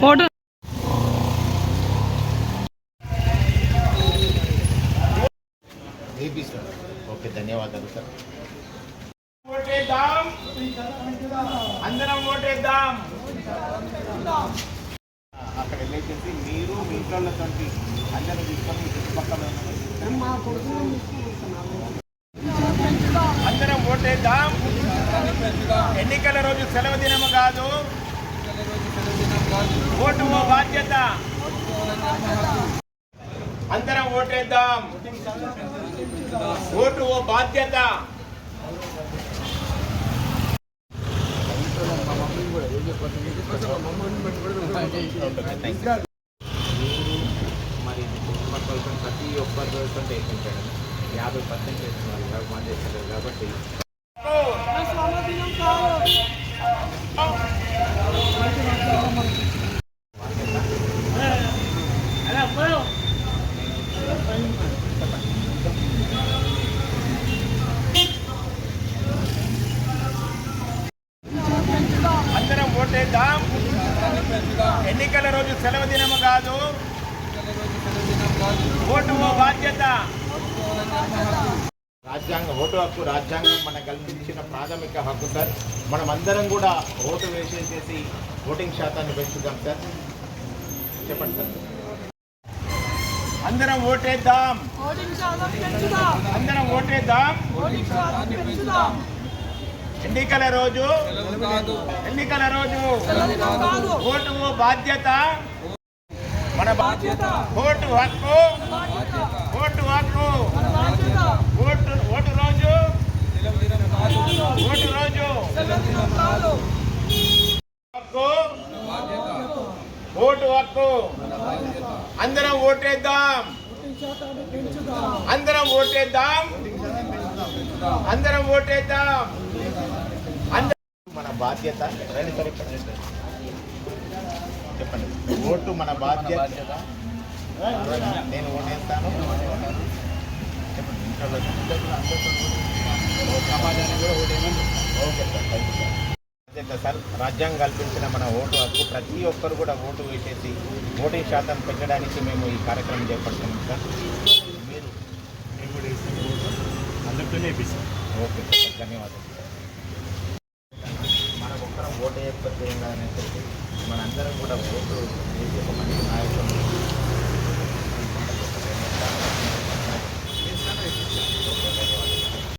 Photo okay ధన్యవాదాలు sir ఓటేద్దాం. అందరం ఓటేద్దాం. అక్కడ వెళ్ళేసి మీరు మీ ఇంట్లోటువంటి అందరూ తీసుకొని మీ చుట్టుపక్కల అందరం ఓటేద్దాం. ఎన్నికల రోజు సెలవు దినము కాదు. ఓటు ఓ బాధ్యత. అందరం ఓటేద్దాం. ఓటు ఓ బాధ్యత. మరి ప్రతి ఒక్కరితో వేయించాడు యాభై పర్సెంట్ వేస్తున్నారు మంది వేస్తున్నారు కాబట్టి. అందరం ఓటేద్దాం. ఎన్నికల రోజు సెలవు దినము కాదు. ఓటు ఓ బాధ్యత. రాజ్యాంగ ఓటు హక్కు రాజ్యాంగం మనకు కల్పించిన ప్రాథమిక హక్కు సార్. మనం అందరం కూడా ఓటు వేసేసేసి ఓటింగ్ శాతాన్ని పెంచుదాం సార్. చెప్పండి సార్. అందరం ఓటేద్దాం. అందరం ఓటేద్దాం. ఎన్నికల రోజు. ఎన్నికల రోజు. ఓటు బాధ్యత. మన బాధ్యత. ఓటు హక్కు. ఓటు హక్కు. ఓటు ఓటు రోజు. ఓటు రోజు. హక్కు ఓటు హక్కు. అందరం ఓటేద్దాం. అందరం ఓటేద్దాం. అందరం ఓటేద్దాం. మన బాధ్యత చెప్పండి. ఓటు మన బాధ్యత. నేను ఓటేస్తాను. చెప్పండి. ఇంట్లో సమాజానికి కూడా ఓటేమని okay sir. Thank you sir. బాధ్యత సార్ రాజ్యాంగం కల్పించిన మన ఓటు హక్కు ప్రతి ఒక్కరు కూడా ఓటు వేసేసి ఓటింగ్ శాతం పెంచడానికి మేము ఈ కార్యక్రమం చేపడుతున్నాం సార్. మీరు? వేపిస్తాం. Okay sir. ధన్యవాదాలు. మనం ఒక్కరం ఓటు వేయకపోతే ఏం మనందరం కూడా ఓటు వేసి ఒక మంచి నాయకులు